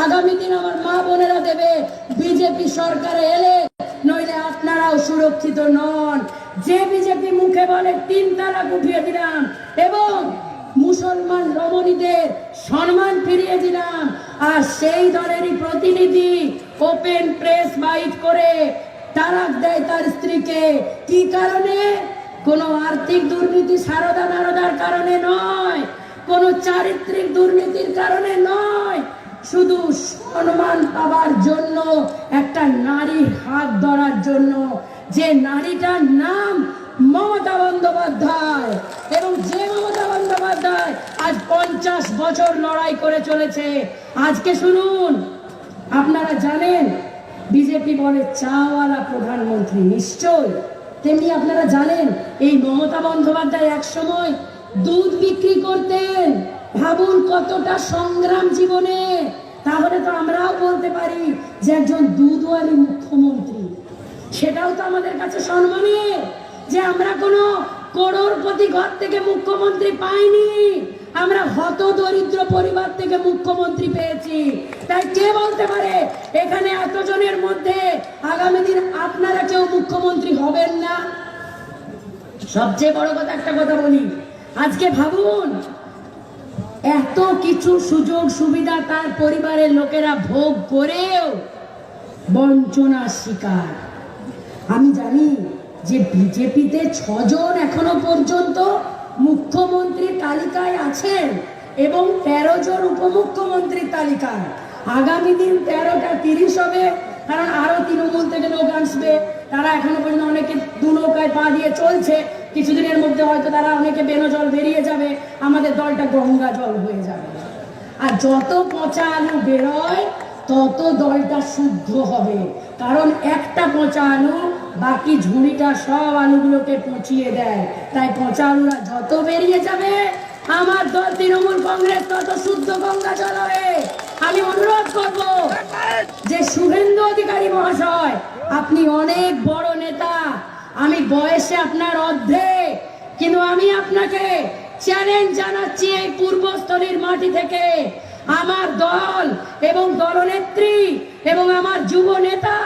আগামী দিন আমার মা বোনেরা দেবে, বিজেপি সরকারে এলে নইলে আপনারাও সুরক্ষিত নন। যে বিজেপি মুখে বলে, তিন তালাক উঠিয়ে দিলাম এবং মুসলমান রমণীদের সম্মান ফিরিয়ে দিলাম। আর সেই দলেরই প্রতিনিধি ওপেন প্রেস বাইট করে তালাক দেয় তার স্ত্রীকে। কি কারণে? কোনো আর্থিক দুর্নীতি সারদা নারদার কারণে নয়, কোনো চারিত্রিক দুর্নীতির কারণে নয়। শুধু সম্মান পাবার জন্য, একটা নারীর হাত ধরার জন্য। যে নারীটার নাম মমতা বন্দ্যোপাধ্যায়। এবং যে মমতা বন্দ্যোপাধ্যায় আজ পঞ্চাশ বছর লড়াই করে চলেছে। আজকে শুনুন, আপনারা জানেন, বিজেপি বলে চাওয়ালা প্রধানমন্ত্রী নিশ্চয়? তেমনি আপনারা জানেন, এই মমতা বন্দ্যোপাধ্যায় এক সময় দুধ বিক্রি করতেন। ভাবুন কতটা সংগ্রাম জীবনে। তাহলে তো আমরাও বলতে পারি যে একজন দুধওয়ালি মুখ্যমন্ত্রী। সেটাও তো আমাদের কাছে সম্মানের যে আমরা কোনো করোড়পতি ঘর থেকে মুখ্যমন্ত্রী পাইনি। আমরা হত দরিদ্র পরিবার থেকে মুখ্যমন্ত্রী পেয়েছি। তাই কে বলতে পারে এখানে এতজনের মধ্যে আগামী দিন আপনারা কেউ মুখ্যমন্ত্রী হবেন না? সবচেয়ে বড় কথা একটা কথা বলি। আজকে ভাবুন এত কিছু সুযোগ সুবিধা তার পরিবারের লোকেরা ভোগ করেও বঞ্চনার শিকার। আমি জানি যে বিজেপিতে ছজন এখনও পর্যন্ত মুখ্যমন্ত্রীর তালিকায় আছেন এবং তেরো জন উপমুখ্যমন্ত্রীর তালিকায়। আগামী দিন তেরোটা তিরিশ হবে কারণ আরও তৃণমূল থেকে লোক আসবে, তারা এখনও পর্যন্ত অনেকে দু নৌকায় পা দিয়ে চলছে। কিছুদিনের মধ্যে হয়তো তারা অনেকে বেনো জল বেরিয়ে যাবে, আমাদের দলটা গঙ্গা জল হয়ে যাবে। আর যত পচা আলু বেরোয়, তত দলটা শুদ্ধ হবে। কারণ একটা পচা আলু, বাকি ঝুড়িটা সব আলুগুলোকে পচিয়ে দেয়। তাই পচা আলুরা যত বেরিয়ে যাবে, আমার দল তৃণমূল কংগ্রেস তত শুদ্ধ গঙ্গা জল হবে। আমি অনুরোধ করব যে শুভেন্দু অধিকারী মহাশয়, আপনি অনেক বড় নেতা আমি বয়সে আপনার অর্ধেক, কিন্তু আমি আপনাকে চ্যালেঞ্জ জানাচ্ছি এই পূর্বস্থলীর মাটি থেকে। আমার দল এবং দলনেত্রী এবং আমার যুব নেতা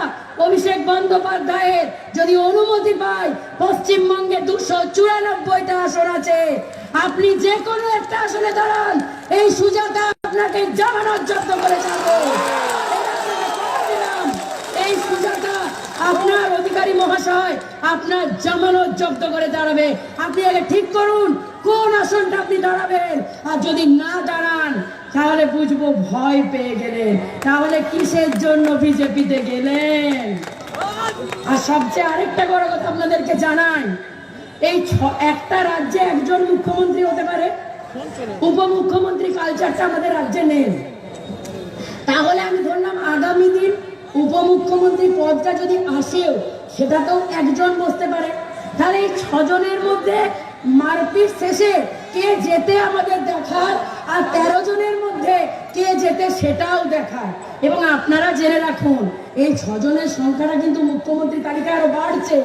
অভিষেক বন্দ্যোপাধ্যায়ের যদি অনুমতি পায়, পশ্চিমবঙ্গে দুশো চুরানব্বইটা আসন আছে। আপনি যে কোনো একটা আসনে দাঁড়ান, এই সুজাতা আপনাকে জামানত জব্দ করে যাব এই সুজাতা আপনার অধিকারী মহাশয় আপনার জামানত জব্দ করে দাঁড়াবে। আপনি আগে ঠিক করুন, কোন আসনটা আপনি দাঁড়াবেন। আর যদি না দাঁড়ান, তাহলে বুঝব ভয় পেয়ে গেলেন। তাহলে কিসের জন্য বিজেপিতে গেলেন? আর সবচেয়ে আরেকটা বড় কথা আপনাদেরকে জানাই, এই একটা রাজ্যে একজন মুখ্যমন্ত্রী হতে পারে, উপমুখ্যমন্ত্রী কালচারটা আমাদের রাজ্যে নেই। তাহলে আমি ধরলাম আগামী দিন উপমুখ্যমন্ত্রী পদটা যদি আসেও সেটা তো একজন বসতে পারে। তাহলে এই ছজনের মধ্যে মারপিট শেষে কে যেতে আমাদের দেখার আর তেরো জনের মধ্যে কে যেতে সেটাও দেখার এবং আপনারা জেনে রাখুন, এই ছজনের সংখ্যাটা কিন্তু মুখ্যমন্ত্রী তালিকায় আরও বাড়ছে।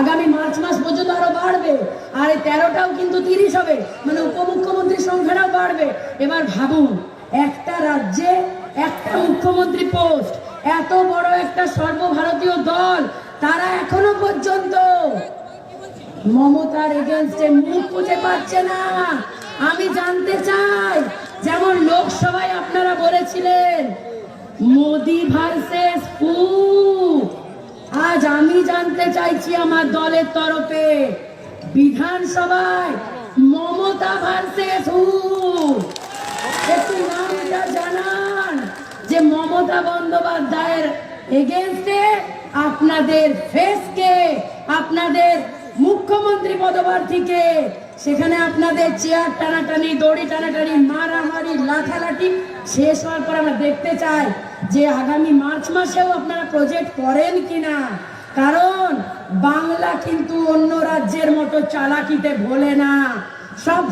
আগামী মার্চ মাস পর্যন্ত আরও বাড়বে। আর এই তেরোটাও কিন্তু তিরিশ হবে। মানে উপমুখ্যমন্ত্রীর সংখ্যাটাও বাড়বে। এবার ভাবুন, একটা রাজ্যে একটা মুখ্যমন্ত্রী পোস্ট, এত বড় একটা এখনও পর্যন্ত। মমতার এগেনস্টে মুখ খুঁজে পাচ্ছে না। আমি জানতে চাই, যেমন লোকসভায় আপনারা বলেছিলেন, মোদি ভার্সেস হু আজ আমি জানতে চাইছি আমার দলের তরফে, বিধানসভায় মমতা ভার্সেস হু একটু নামটা জানান যে মমতা বন্দ্যোপাধ্যায়ের এগেনস্টে আপনাদের ফেসকে, আপনাদের মুখ্যমন্ত্রী পদপ্রার্থীকে, সেখানে আপনাদের চেয়ার টানাটানি, দড়ি টানাটানি, মারামারি লাঠালাঠি শেষ হওয়ার পর আমরা দেখতে চাই যে আগামী মার্চ মাসেও আপনারা প্রজেক্ট করেন কিনা। কারণ বাংলা কিন্তু অন্য রাজ্যের মতো চালাকিতে ভোলে না। সব